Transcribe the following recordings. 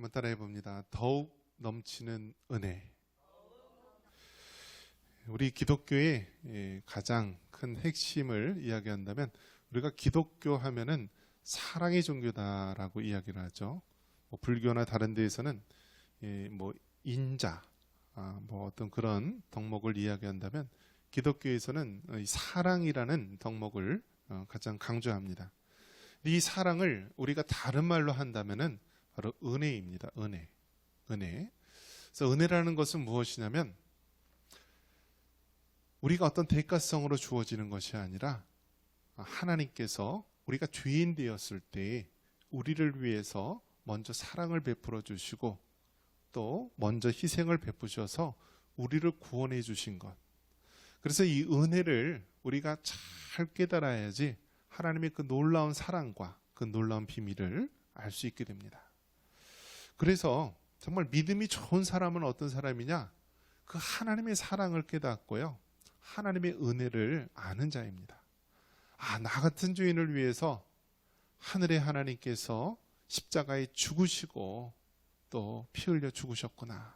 한번 따라해 봅니다. 더욱 넘치는 은혜. 우리 기독교의 예, 가장 큰 핵심을 이야기한다면 우리가 기독교 하면은 사랑의 종교다라고 이야기를 하죠. 뭐 불교나 다른 데에서는 예, 뭐 인자, 아, 뭐 어떤 그런 덕목을 이야기한다면 기독교에서는 이 사랑이라는 덕목을 어, 가장 강조합니다. 이 사랑을 우리가 다른 말로 한다면은 바로 은혜입니다. 은혜. 은혜. 그래서 은혜라는 것은 무엇이냐면 우리가 어떤 대가성으로 주어지는 것이 아니라 하나님께서 우리가 죄인 되었을 때 우리를 위해서 먼저 사랑을 베풀어 주시고 또 먼저 희생을 베푸셔서 우리를 구원해 주신 것. 그래서 이 은혜를 우리가 잘 깨달아야지 하나님의 그 놀라운 사랑과 그 놀라운 비밀을 알 수 있게 됩니다. 그래서 정말 믿음이 좋은 사람은 어떤 사람이냐? 그 하나님의 사랑을 깨닫고요. 하나님의 은혜를 아는 자입니다. 아, 나 같은 죄인을 위해서 하늘의 하나님께서 십자가에 죽으시고 또 피 흘려 죽으셨구나.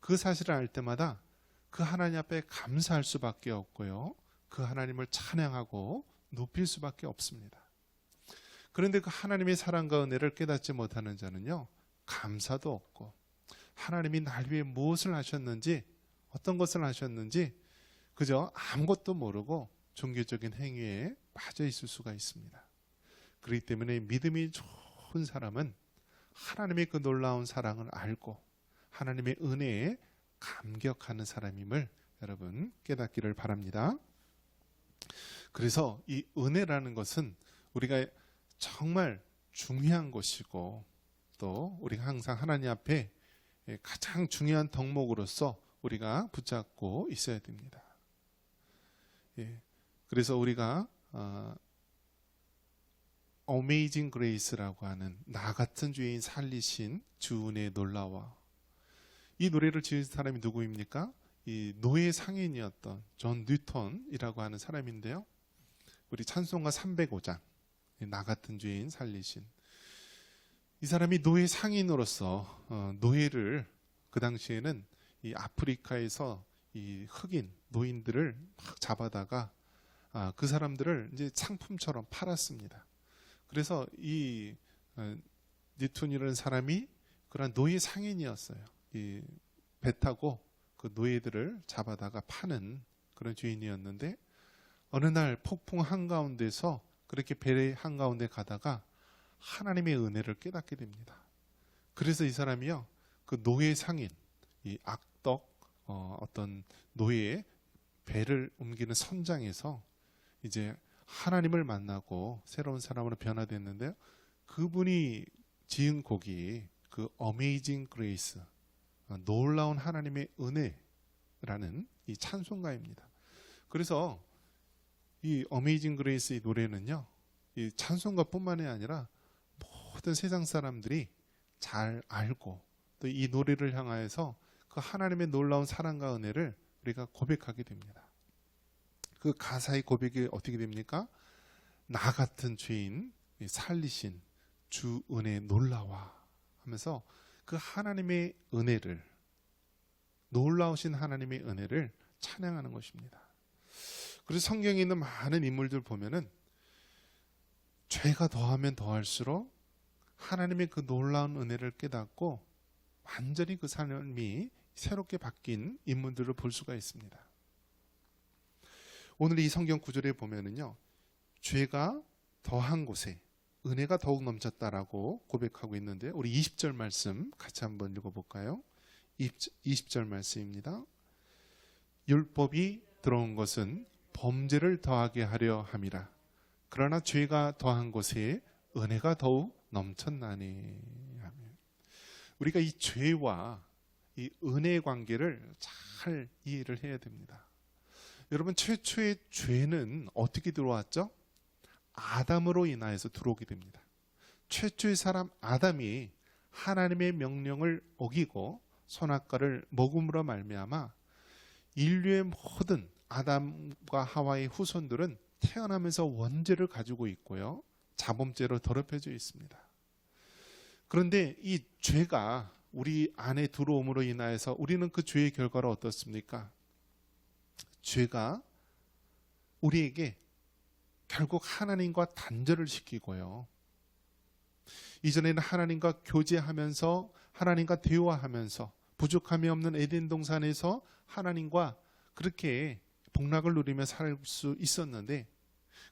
그 사실을 알 때마다 그 하나님 앞에 감사할 수밖에 없고요. 그 하나님을 찬양하고 높일 수밖에 없습니다. 그런데 그 하나님의 사랑과 은혜를 깨닫지 못하는 자는요, 감사도 없고, 하나님이 날 위해 무엇을 하셨는지, 어떤 것을 하셨는지, 그저 아무것도 모르고 종교적인 행위에 빠져 있을 수가 있습니다. 그렇기 때문에 믿음이 좋은 사람은 하나님의 그 놀라운 사랑을 알고, 하나님의 은혜에 감격하는 사람임을 여러분 깨닫기를 바랍니다. 그래서 이 은혜라는 것은 우리가 정말 중요한 것이고 또 우리가 항상 하나님 앞에 가장 중요한 덕목으로서 우리가 붙잡고 있어야 됩니다. 예. 그래서 우리가 어, Amazing Grace라고 하는 나 같은 죄인 살리신 주은의 놀라워 이 노래를 지은 사람이 누구입니까? 이 노예 상인이었던 존 뉴턴이라고 하는 사람인데요. 우리 찬송가 305장 나 같은 죄인 살리신 이 사람이 노예 상인으로서 어, 노예를 그 당시에는 이 아프리카에서 이 흑인 노인들을 막 잡아다가 아, 그 사람들을 이제 상품처럼 팔았습니다. 그래서 이 어, 뉴턴이라는 사람이 그런 노예 상인이었어요. 이 배 타고 그 노예들을 잡아다가 파는 그런 주인이었는데 어느 날 폭풍 한가운데서 그렇게 배 한가운데 가다가 하나님의 은혜를 깨닫게 됩니다. 그래서 이 사람이요 그 노예 상인 이 악덕 어, 어떤 노예의 배를 옮기는 선장에서 이제 하나님을 만나고 새로운 사람으로 변화됐는데요. 그분이 지은 곡이 그 Amazing Grace 놀라운 하나님의 은혜라는 이 찬송가입니다. 그래서 이 어메이징 그레이스 이 노래는요, 이 찬송가뿐만이 아니라 모든 세상 사람들이 잘 알고 또 이 노래를 향하여서 그 하나님의 놀라운 사랑과 은혜를 우리가 고백하게 됩니다. 그 가사의 고백이 어떻게 됩니까? 나 같은 죄인 살리신 주 은혜 놀라와 하면서 그 하나님의 은혜를 놀라우신 하나님의 은혜를 찬양하는 것입니다. 그래서 성경에 있는 많은 인물들 보면은 죄가 더하면 더할수록 하나님의 그 놀라운 은혜를 깨닫고 완전히 그 삶이 새롭게 바뀐 인물들을 볼 수가 있습니다. 오늘 이 성경 구절에 보면은요, 죄가 더한 곳에 은혜가 더욱 넘쳤다라고 고백하고 있는데, 우리 20절 말씀 같이 한번 읽어 볼까요? 20절 말씀입니다. 율법이 들어온 것은 범죄를 더하게 하려 함이라. 그러나 죄가 더한 곳에 은혜가 더욱 넘쳤나니. 우리가 이 죄와 이 은혜의 관계를 잘 이해를 해야 됩니다. 여러분 최초의 죄는 어떻게 들어왔죠? 아담으로 인하여서 들어오게 됩니다. 최초의 사람 아담이 하나님의 명령을 어기고 선악과를 먹음으로 말미암아 인류의 모든 아담과 하와의 후손들은 태어나면서 원죄를 가지고 있고요. 자범죄로 더럽혀져 있습니다. 그런데 이 죄가 우리 안에 들어옴으로 인하여서 우리는 그 죄의 결과로 어떻습니까? 죄가 우리에게 결국 하나님과 단절을 시키고요. 이전에는 하나님과 교제하면서 하나님과 대화하면서 부족함이 없는 에덴 동산에서 하나님과 그렇게 복락을 누리며 살 수 있었는데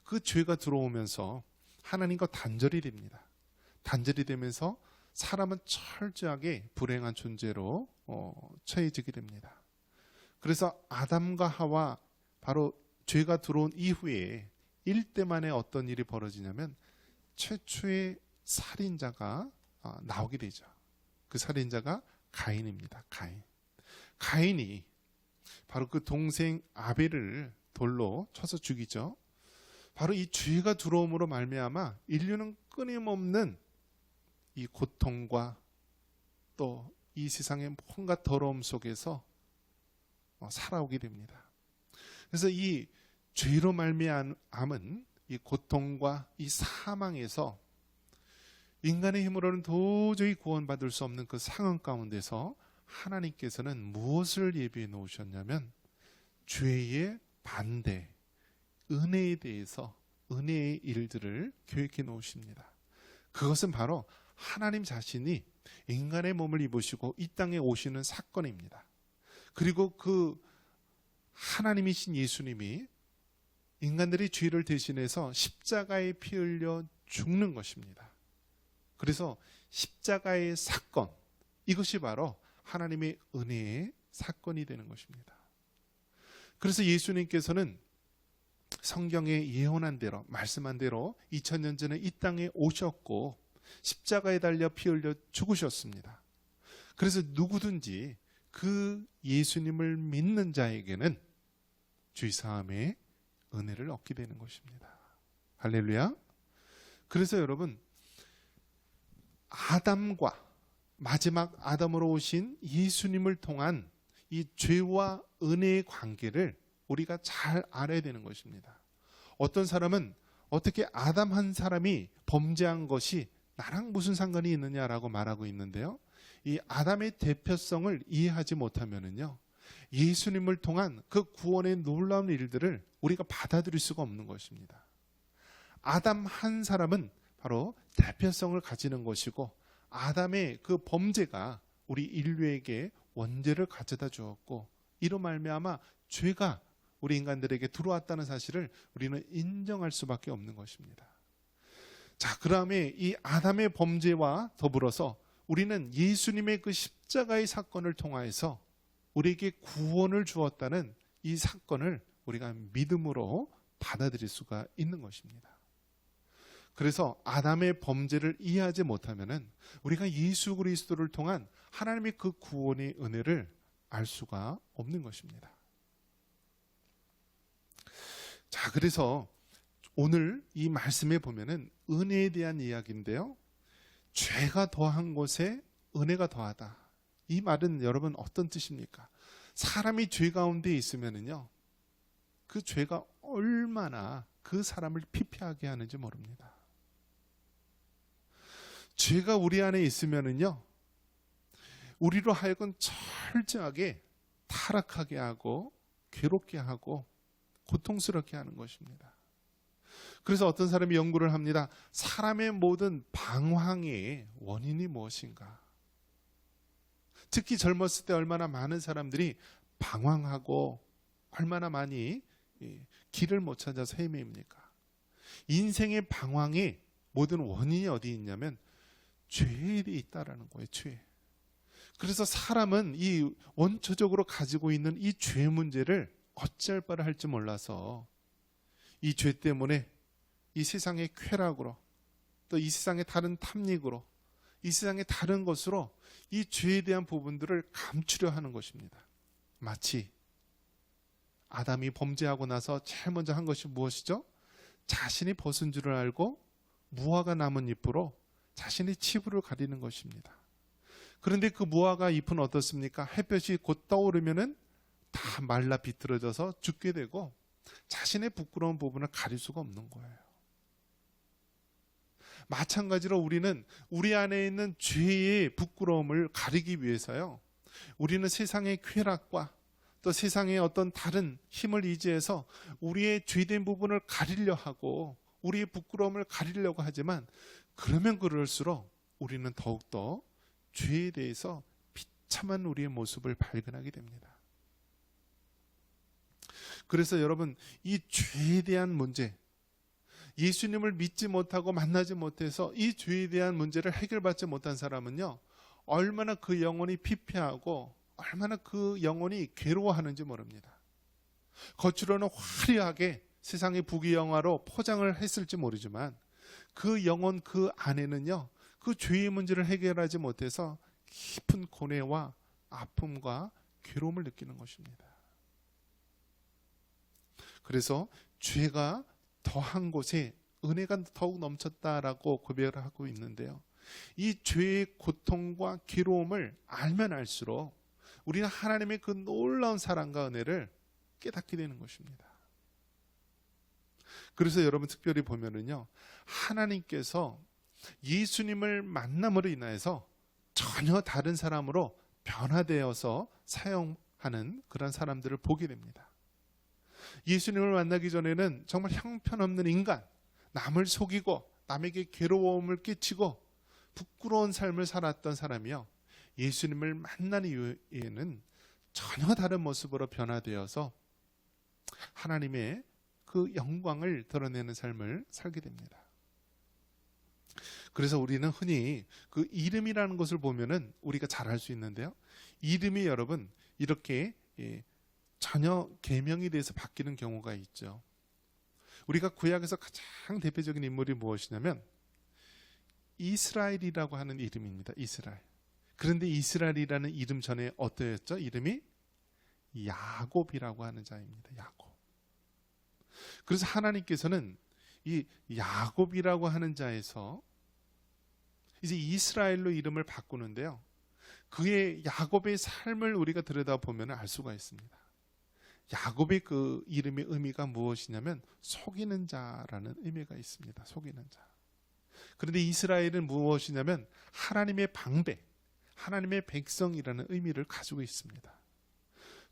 그 죄가 들어오면서 하나님과 단절이 됩니다. 단절이 되면서 사람은 철저하게 불행한 존재로 어, 처해지게 됩니다. 그래서 아담과 하와 바로 죄가 들어온 이후에 일대 만에 어떤 일이 벌어지냐면 최초의 살인자가 아, 나오게 되죠. 그 살인자가 가인입니다. 가인. 가인이 바로 그 동생 아벨을 돌로 쳐서 죽이죠. 바로 이 죄가 들어옴으로 말미암아 인류는 끊임없는 이 고통과 또 이 세상의 온갖 더러움 속에서 어, 살아오게 됩니다. 그래서 이 죄로 말미암은 이 고통과 이 사망에서 인간의 힘으로는 도저히 구원받을 수 없는 그 상황 가운데서 하나님께서는 무엇을 예비해 놓으셨냐면 죄의 반대, 은혜에 대해서 은혜의 일들을 계획해 놓으십니다. 그것은 바로 하나님 자신이 인간의 몸을 입으시고 이 땅에 오시는 사건입니다. 그리고 그 하나님이신 예수님이 인간들의 죄를 대신해서 십자가에 피 흘려 죽는 것입니다. 그래서 십자가의 사건, 이것이 바로 하나님의 은혜의 사건이 되는 것입니다. 그래서 예수님께서는 성경에 예언한 대로, 말씀한 대로 2000년 전에 이 땅에 오셨고 십자가에 달려 피 흘려 죽으셨습니다. 그래서 누구든지 그 예수님을 믿는 자에게는 주의 사함의 은혜를 얻게 되는 것입니다. 할렐루야. 그래서 여러분 아담과 마지막 아담으로 오신 예수님을 통한 이 죄와 은혜의 관계를 우리가 잘 알아야 되는 것입니다. 어떤 사람은 어떻게 아담 한 사람이 범죄한 것이 나랑 무슨 상관이 있느냐라고 말하고 있는데요. 이 아담의 대표성을 이해하지 못하면은요. 예수님을 통한 그 구원의 놀라운 일들을 우리가 받아들일 수가 없는 것입니다. 아담 한 사람은 바로 대표성을 가지는 것이고 아담의 그 범죄가 우리 인류에게 원죄를 가져다 주었고 이로 말미암아 죄가 우리 인간들에게 들어왔다는 사실을 우리는 인정할 수밖에 없는 것입니다. 자, 그 다음에 이 아담의 범죄와 더불어서 우리는 예수님의 그 십자가의 사건을 통하여서 우리에게 구원을 주었다는 이 사건을 우리가 믿음으로 받아들일 수가 있는 것입니다. 그래서 아담의 범죄를 이해하지 못하면은 우리가 예수 그리스도를 통한 하나님의 그 구원의 은혜를 알 수가 없는 것입니다. 자, 그래서 오늘 이 말씀에 보면은 은혜에 대한 이야기인데요. 죄가 더한 곳에 은혜가 더하다. 이 말은 여러분 어떤 뜻입니까? 사람이 죄 가운데 있으면은요. 그 죄가 얼마나 그 사람을 피폐하게 하는지 모릅니다. 죄가 우리 안에 있으면은요, 우리로 하여금 철저하게 타락하게 하고, 괴롭게 하고, 고통스럽게 하는 것입니다. 그래서 어떤 사람이 연구를 합니다. 사람의 모든 방황의 원인이 무엇인가? 특히 젊었을 때 얼마나 많은 사람들이 방황하고 얼마나 많이 길을 못 찾아서 헤매입니까? 인생의 방황의 모든 원인이 어디 있냐면 죄에 있다라는 거예요, 죄. 그래서 사람은 이 원초적으로 가지고 있는 이 죄 문제를 어찌할 바를 할지 몰라서 이 죄 때문에 이 세상의 쾌락으로 또 이 세상의 다른 탐닉으로 이 세상의 다른 것으로 이 죄에 대한 부분들을 감추려 하는 것입니다. 마치 아담이 범죄하고 나서 제일 먼저 한 것이 무엇이죠? 자신이 벗은 줄을 알고 무화과 나뭇 잎으로 자신의 치부를 가리는 것입니다. 그런데 그 무화과 잎은 어떻습니까? 햇볕이 곧 떠오르면은 다 말라 비틀어져서 죽게 되고 자신의 부끄러운 부분을 가릴 수가 없는 거예요. 마찬가지로 우리는 우리 안에 있는 죄의 부끄러움을 가리기 위해서요. 우리는 세상의 쾌락과 또 세상의 어떤 다른 힘을 의지해서 우리의 죄된 부분을 가리려 하고 우리의 부끄러움을 가리려고 하지만 그러면 그럴수록 우리는 더욱더 죄에 대해서 비참한 우리의 모습을 발견하게 됩니다. 그래서 여러분 이 죄에 대한 문제 예수님을 믿지 못하고 만나지 못해서 이 죄에 대한 문제를 해결받지 못한 사람은요 얼마나 그 영혼이 피폐하고 얼마나 그 영혼이 괴로워하는지 모릅니다. 겉으로는 화려하게 세상의 부귀영화로 포장을 했을지 모르지만 그 영혼 그 안에는요 그 죄의 문제를 해결하지 못해서 깊은 고뇌와 아픔과 괴로움을 느끼는 것입니다. 그래서 죄가 더한 곳에 은혜가 더욱 넘쳤다라고 고백을 하고 있는데요. 이 죄의 고통과 괴로움을 알면 알수록 우리는 하나님의 그 놀라운 사랑과 은혜를 깨닫게 되는 것입니다. 그래서 여러분 특별히 보면은요, 하나님께서 예수님을 만남으로 인하여서 전혀 다른 사람으로 변화되어서 사용하는 그런 사람들을 보게 됩니다. 예수님을 만나기 전에는 정말 형편없는 인간, 남을 속이고 남에게 괴로움을 끼치고 부끄러운 삶을 살았던 사람이요. 예수님을 만난 이후에는 전혀 다른 모습으로 변화되어서 하나님의 그 영광을 드러내는 삶을 살게 됩니다. 그래서 우리는 흔히 그 이름이라는 것을 보면은 우리가 잘 알 수 있는데요. 이름이 여러분 이렇게 예, 전혀 계명이 돼서 바뀌는 경우가 있죠. 우리가 구약에서 가장 대표적인 인물이 무엇이냐면 이스라엘이라고 하는 이름입니다. 이스라엘. 그런데 이스라엘이라는 이름 전에 어떠했죠? 이름이 야곱이라고 하는 자입니다. 야곱. 그래서 하나님께서는 이 야곱이라고 하는 자에서 이제 이스라엘로 이름을 바꾸는데요. 그의 야곱의 삶을 우리가 들여다보면 알 수가 있습니다. 야곱의 그 이름의 의미가 무엇이냐면 속이는 자라는 의미가 있습니다. 속이는 자. 그런데 이스라엘은 무엇이냐면 하나님의 방배, 하나님의 백성이라는 의미를 가지고 있습니다.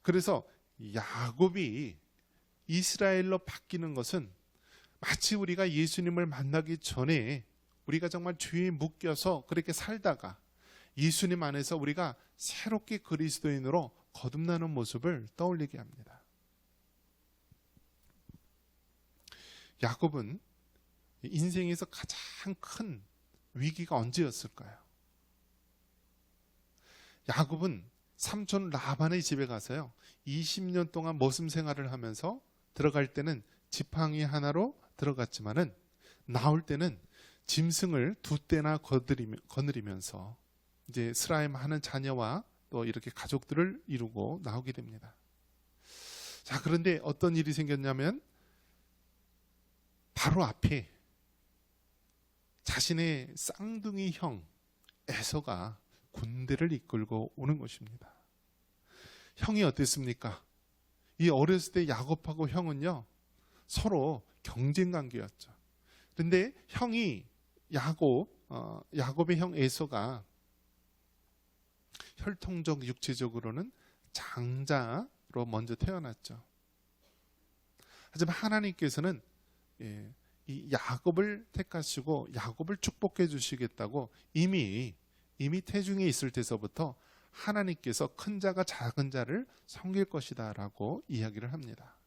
그래서 야곱이 이스라엘로 바뀌는 것은 마치 우리가 예수님을 만나기 전에 우리가 정말 죄에 묶여서 그렇게 살다가 예수님 안에서 우리가 새롭게 그리스도인으로 거듭나는 모습을 떠올리게 합니다. 야곱은 인생에서 가장 큰 위기가 언제였을까요? 야곱은 삼촌 라반의 집에 가서요. 20년 동안 모습 생활을 하면서 들어갈 때는 지팡이 하나로 들어갔지만은 나올 때는 짐승을 두 떼나 거느리면서 이제 스라임 하는 자녀와 또 이렇게 가족들을 이루고 나오게 됩니다. 자, 그런데 어떤 일이 생겼냐면 바로 앞에 자신의 쌍둥이 형 에서가 군대를 이끌고 오는 것입니다. 형이 어땠습니까? 이 어렸을 때 야곱하고 형은요 서로 경쟁 관계였죠. 그런데 형이 야곱 어, 야곱의 형 에서가 혈통적 육체적으로는 장자로 먼저 태어났죠. 하지만 하나님께서는 예, 이 야곱을 택하시고 야곱을 축복해 주시겠다고 이미 이미 태중에 있을 때서부터 하나님께서 큰 자가 작은 자를 섬길 것이다라고 이야기를 합니다.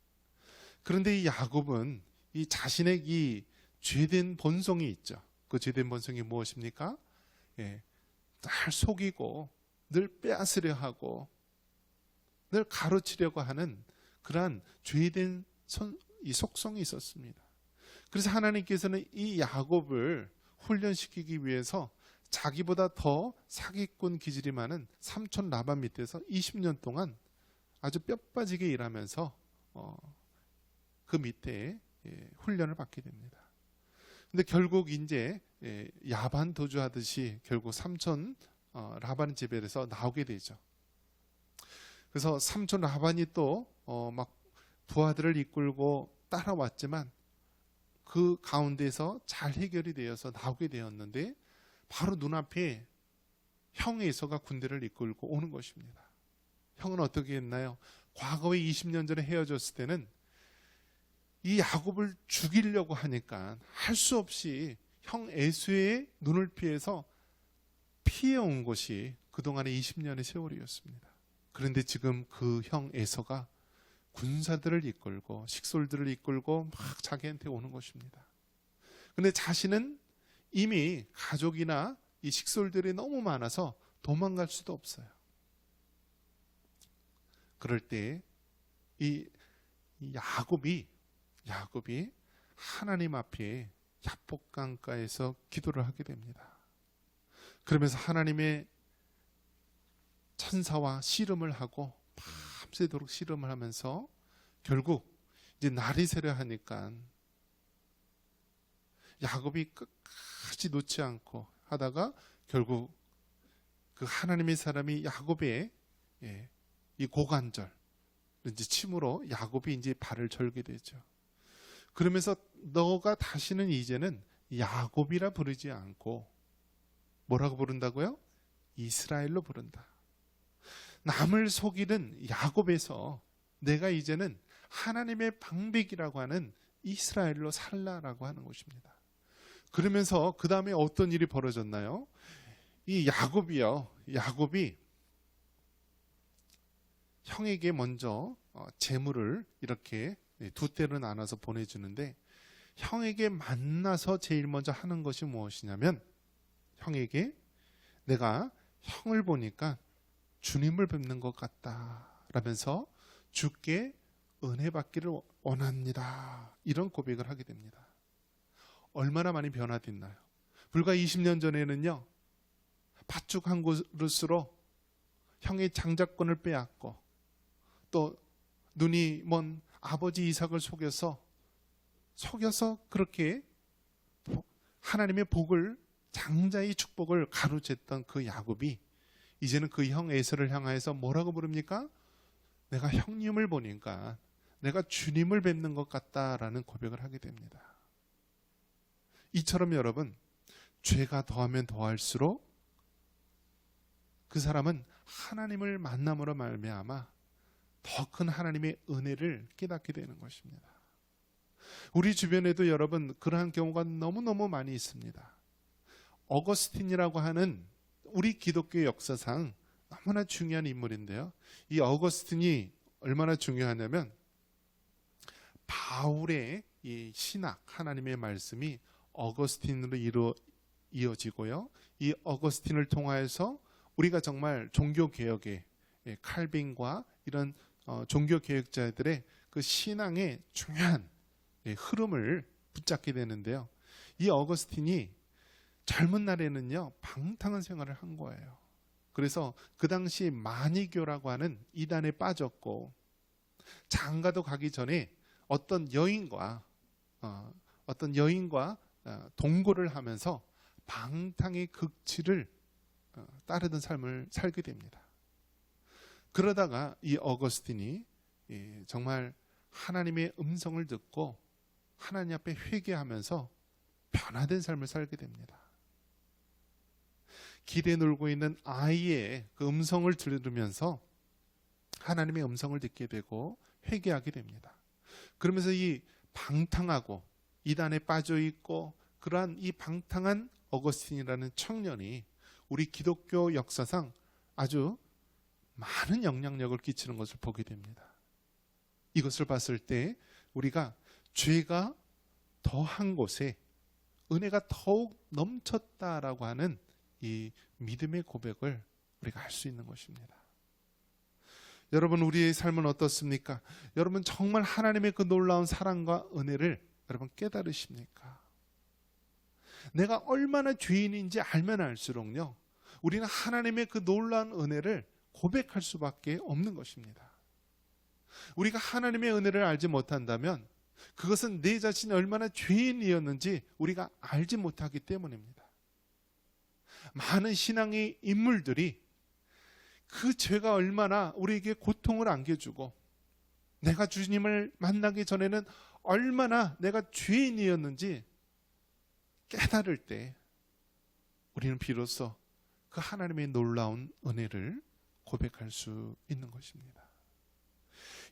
그런데 이 야곱은 이 자신의 이 죄된 본성이 있죠. 그 죄된 본성이 무엇입니까? 예, 날 속이고 늘 빼앗으려 하고 늘 가로치려고 하는 그러한 죄된 선, 이 속성이 있었습니다. 그래서 하나님께서는 이 야곱을 훈련시키기 위해서 자기보다 더 사기꾼 기질이 많은 삼촌 라반 밑에서 20년 동안 아주 뼈 빠지게 일하면서 어, 그 밑에 예, 훈련을 받게 됩니다. 근데 결국 이제 예, 야반 도주하듯이 결국 삼촌 어, 라반 집에서 나오게 되죠. 그래서 삼촌 라반이 또막 어, 부하들을 이끌고 따라왔지만 그 가운데서 잘 해결이 되어서 나오게 되었는데 바로 눈앞에 형 에서가 군대를 이끌고 오는 것입니다. 형은 어떻게 했나요? 과거에 20년 전에 헤어졌을 때는 이 야곱을 죽이려고 하니까 할 수 없이 형 에수의 눈을 피해서 피해 온 것이 그동안의 20년의 세월이었습니다. 그런데 지금 그 형 에서가 군사들을 이끌고 식솔들을 이끌고 막 자기한테 오는 것입니다. 근데 자신은 이미 가족이나 이 식솔들이 너무 많아서 도망갈 수도 없어요. 그럴 때 이 야곱이 야곱이 하나님 앞에 야복강가에서 기도를 하게 됩니다. 그러면서 하나님의 천사와 씨름을 하고 밤새도록 씨름을 하면서 결국 이제 날이 새려 하니까 야곱이 끝까지 놓지 않고 하다가 결국 그 하나님의 사람이 야곱의 예, 이 고관절 이제 침으로 야곱이 이제 발을 절게 되죠. 그러면서 너가 다시는 이제는 야곱이라 부르지 않고 뭐라고 부른다고요? 이스라엘로 부른다. 남을 속이는 야곱에서 내가 이제는 하나님의 방백이라고 하는 이스라엘로 살라라고 하는 것입니다. 그러면서 그 다음에 어떤 일이 벌어졌나요? 이 야곱이요. 야곱이 형에게 먼저 어, 재물을 이렇게 두 때로 나눠서 보내주는데 형에게 만나서 제일 먼저 하는 것이 무엇이냐면 형에게 내가 형을 보니까 주님을 뵙는 것 같다 라면서 주께 은혜 받기를 원합니다. 이런 고백을 하게 됩니다. 얼마나 많이 변화됐나요? 불과 20년 전에는요 팥죽 한 그릇으로 형의 장자권을 빼앗고 또 눈이 먼 아버지 이삭을 속여서 속여서 그렇게 하나님의 복을 장자의 축복을 가로챘던 그 야곱이 이제는 그 형 에서를 향하여서 뭐라고 부릅니까? 내가 형님을 보니까 내가 주님을 뵙는 것 같다라는 고백을 하게 됩니다. 이처럼 여러분 죄가 더하면 더할수록 그 사람은 하나님을 만남으로 말미암아 더 큰 하나님의 은혜를 깨닫게 되는 것입니다. 우리 주변에도 여러분 그러한 경우가 너무너무 많이 있습니다. 어거스틴이라고 하는 우리 기독교 역사상 너무나 중요한 인물인데요. 이 어거스틴이 얼마나 중요하냐면 바울의 이 신학 하나님의 말씀이 어거스틴으로 이루 이어지고요. 이 어거스틴을 통하여서 우리가 정말 종교 개혁의 예, 칼빈과 이런 어, 종교 개혁자들의 그 신앙의 중요한 예, 흐름을 붙잡게 되는데요. 이 어거스틴이 젊은 날에는요 방탕한 생활을 한 거예요. 그래서 그 당시 마니교라고 하는 이단에 빠졌고 장가도 가기 전에 어떤 여인과 어, 어떤 여인과 어, 동거를 하면서 방탕의 극치를 어, 따르던 삶을 살게 됩니다. 그러다가 이 어거스틴이 예, 정말 하나님의 음성을 듣고 하나님 앞에 회개하면서 변화된 삶을 살게 됩니다. 길에 놀고 있는 아이의 그 음성을 들으면서 하나님의 음성을 듣게 되고 회개하게 됩니다. 그러면서 이 방탕하고 이단에 빠져 있고 그러한 이 방탕한 어거스틴이라는 청년이 우리 기독교 역사상 아주 많은 영향력을 끼치는 것을 보게 됩니다. 이것을 봤을 때 우리가 죄가 더한 곳에 은혜가 더욱 넘쳤다라고 하는 이 믿음의 고백을 우리가 할 수 있는 것입니다. 여러분 우리의 삶은 어떻습니까? 여러분 정말 하나님의 그 놀라운 사랑과 은혜를 여러분 깨달으십니까? 내가 얼마나 죄인인지 알면 알수록요. 우리는 하나님의 그 놀라운 은혜를 고백할 수밖에 없는 것입니다. 우리가 하나님의 은혜를 알지 못한다면 그것은 내 자신이 얼마나 죄인이었는지 우리가 알지 못하기 때문입니다. 많은 신앙의 인물들이 그 죄가 얼마나 우리에게 고통을 안겨주고 내가 주님을 만나기 전에는 얼마나 내가 죄인이었는지 깨달을 때 우리는 비로소 그 하나님의 놀라운 은혜를 고백할 수 있는 것입니다.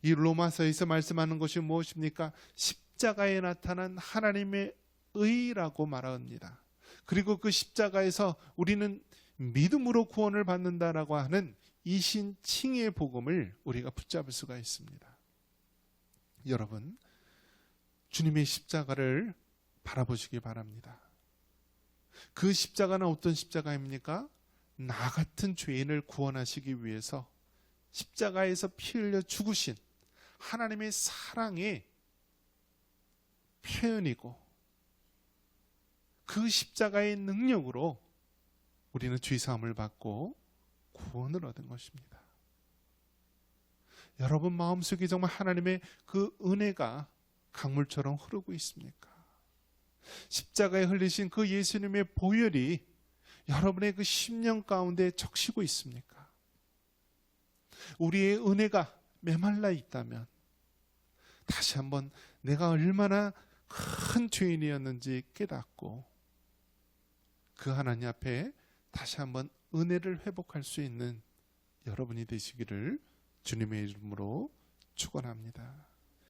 이 로마서에서 말씀하는 것이 무엇입니까? 십자가에 나타난 하나님의 의라고 말합니다. 그리고 그 십자가에서 우리는 믿음으로 구원을 받는다라고 하는 이신 칭의 복음을 우리가 붙잡을 수가 있습니다. 여러분, 주님의 십자가를 바라보시기 바랍니다. 그 십자가는 어떤 십자가입니까? 나 같은 죄인을 구원하시기 위해서 십자가에서 피 흘려 죽으신 하나님의 사랑의 표현이고 그 십자가의 능력으로 우리는 죄사함을 받고 구원을 얻은 것입니다. 여러분 마음속에 정말 하나님의 그 은혜가 강물처럼 흐르고 있습니까? 십자가에 흘리신 그 예수님의 보혈이 여러분의 그 심령 가운데 적시고 있습니까? 우리의 은혜가 메말라 있다면 다시 한번 내가 얼마나 큰 죄인이었는지 깨닫고 그 하나님 앞에 다시 한번 은혜를 회복할 수 있는 여러분이 되시기를 주님의 이름으로 축원합니다.